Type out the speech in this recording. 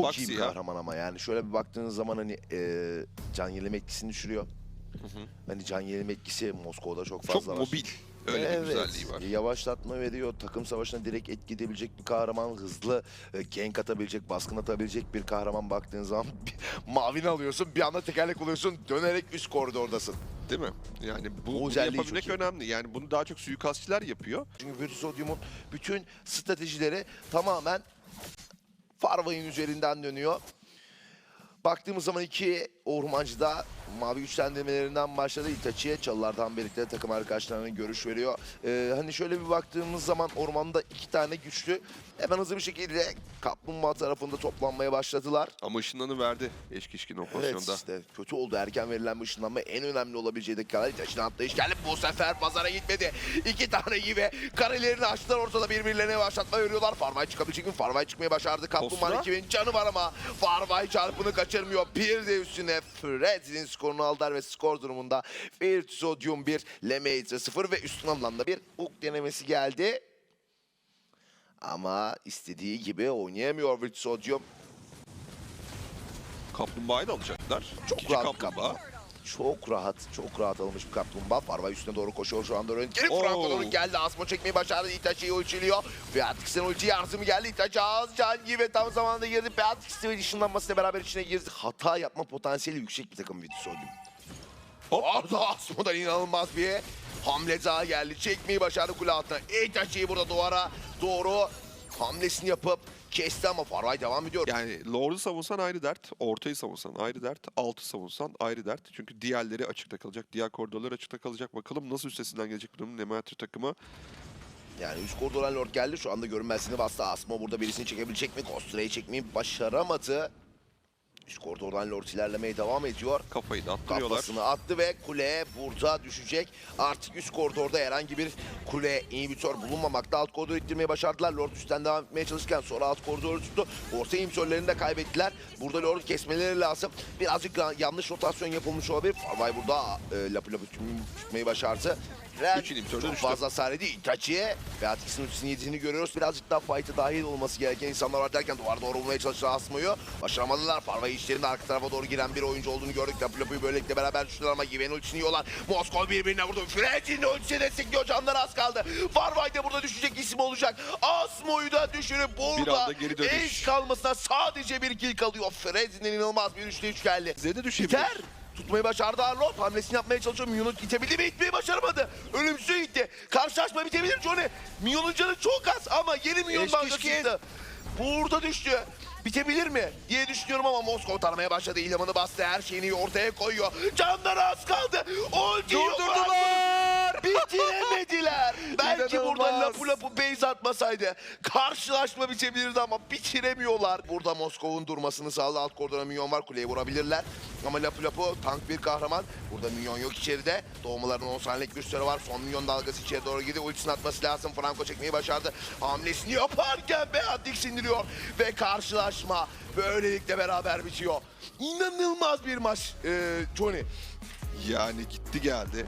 Çok Baxi iyi bir ya. kahraman ama yani şöyle bir baktığınız zaman hani e, can yenileme etkisini düşürüyor. Hani can yenileme etkisi Moskova'da çok Çok fazla var. mobil. Öyle Evet, bir güzelliği var. Yavaşlatma veriyor. Takım savaşına direkt etki edebilecek bir kahraman. Hızlı e, gank atabilecek, baskın atabilecek bir kahraman baktığın zaman mavini alıyorsun. Bir anda tekerlek oluyorsun. Dönerek üst koridordasın. Değil mi? Yani bu, bunu özelliği yapabilmek çok iyi. önemli. Yani bunu daha çok suikastçiler yapıyor. Çünkü Virtusodium'un bütün stratejileri tamamen Farvay'ın üzerinden dönüyor. Baktığımız zaman iki ormancıda mavi güçlendirmelerinden başladı. Itachi'ye çalılardan birlikte takım arkadaşlarına görüş veriyor. Ee, hani şöyle bir baktığımız zaman ormanda iki tane güçlü hemen hızlı bir şekilde Kaplumbağa tarafında toplanmaya başladılar. Ama ışınlanı verdi Eşkişkin o Evet pozisyonda. işte kötü oldu. Erken verilen bir ışınlanma en önemli olabileceği dakikalar. Itachi'nin atlayış geldi. Bu sefer pazara gitmedi. İki tane gibi karelerini açtılar ortada birbirlerine başlatma veriyorlar. Farvay çıkabilecek mi? Farvay çıkmayı başardı. Kaplumbağa'nın Kostra? 2000 canı var ama Farvay çarpını kaçırmıyor. Bir de üstüne Fred'in skorunu aldılar ve skor durumunda Virtusodium 1, Lemaitre 0 ve üstün alanda bir hook denemesi geldi. Ama istediği gibi oynayamıyor Virtusodium. Kaplumbağayı da alacaklar. Çok İkinci rahat bir kaplumbağa. Çok rahat, çok rahat alınmış bir kaplumbağa. Farva üstüne doğru koşuyor şu anda. Ön. Geri Oo. Franco doğru geldi. Asmo çekmeyi başardı. Itachi'yi uçuluyor. Beatrix'in ulti yardımı geldi. Itachi ağız can gibi tam zamanında girdi. Beatrix'in ışınlanmasıyla beraber içine girdi. Hata yapma potansiyeli yüksek bir takım Virtusodium. Hop. Orada Asmo'dan inanılmaz bir hamle daha geldi. Çekmeyi başardı kule altına. Itachi'yi burada duvara doğru hamlesini yapıp kesti ama Farvay devam ediyor. Yani Lord'u savunsan ayrı dert, ortayı savunsan ayrı dert, altı savunsan ayrı dert. Çünkü diğerleri açıkta kalacak, diğer koridorlar açıkta kalacak. Bakalım nasıl üstesinden gelecek bu durumun takımı. Yani üst koridordan Lord geldi. Şu anda görünmezliğini bastı. Asmo burada birisini çekebilecek mi? Kostra'yı çekmeyi başaramadı. Üst koridordan Lord ilerlemeye devam ediyor. Kafayı da attırıyorlar. Kafasını attı ve kule burada düşecek. Artık üst koridorda herhangi bir kule inhibitör bulunmamakta. Alt koridoru ittirmeyi başardılar. Lord üstten devam etmeye çalışırken sonra alt koridoru tuttu. Orta inhibitörlerini de kaybettiler. Burada Lord'u kesmeleri lazım. Birazcık ra- yanlış rotasyon yapılmış olabilir. Farvay burada e, lapı lapı tutmayı başardı. Ren Üç inhibitör de çok düştü. fazla hasar ediyor. Itachi'ye Beatrix'in ultisini yediğini görüyoruz. Birazcık daha fight'a dahil olması gereken insanlar var derken duvara doğru vurmaya çalıştı Asmo'yu. Başaramadılar. Farvay işlerinde arka tarafa doğru giren bir oyuncu olduğunu gördük. Lapı lapıyı böylelikle beraber düştüler ama Given ultisini yiyorlar. Moskov birbirine vurdu. Fred'in ultisi destekliyor. Canları az kaldı. Farvay da burada düşecek isim olacak. Asmo'yu da düşürüp burada geri dönüş. kalmasına sadece bir kill kalıyor. Fred'in inanılmaz bir 3'te 3 geldi. Size de düşebilir. Biter. Tutmayı başardı Arnold. Hamlesini yapmaya çalışıyor. Minyon'u itebildi mi? İtmeyi başaramadı. Ölümsüzü gitti. Karşılaşma bitebilir Johnny. Minyon'un canı çok az ama yeni Minyon Eşkişkin. dalgası çıktı. Burada düştü. Bitebilir mi diye düşünüyorum ama Moskova taramaya başladı. İlhamını bastı. Her şeyini ortaya koyuyor. Canları az kaldı. Yok. Durdurdular! Bitiremediler. Belki burada lapu lapu base atmasaydı karşılaşma bitebilirdi ama bitiremiyorlar. Burada Moskova'nın durmasını sağladı. Alt koridora minyon var. Kuleye vurabilirler. Ama lapu lapu tank bir kahraman. Burada minyon yok içeride. Doğmaların 10 saniyelik bir süre var. Son minyon dalgası içeri doğru gidiyor. Ultisini atması lazım. Franco çekmeyi başardı. Hamlesini yaparken Beatrix indiriyor. Ve karşılaşma böylelikle beraber bitiyor. İnanılmaz bir maç ee, Johnny. Yani gitti geldi.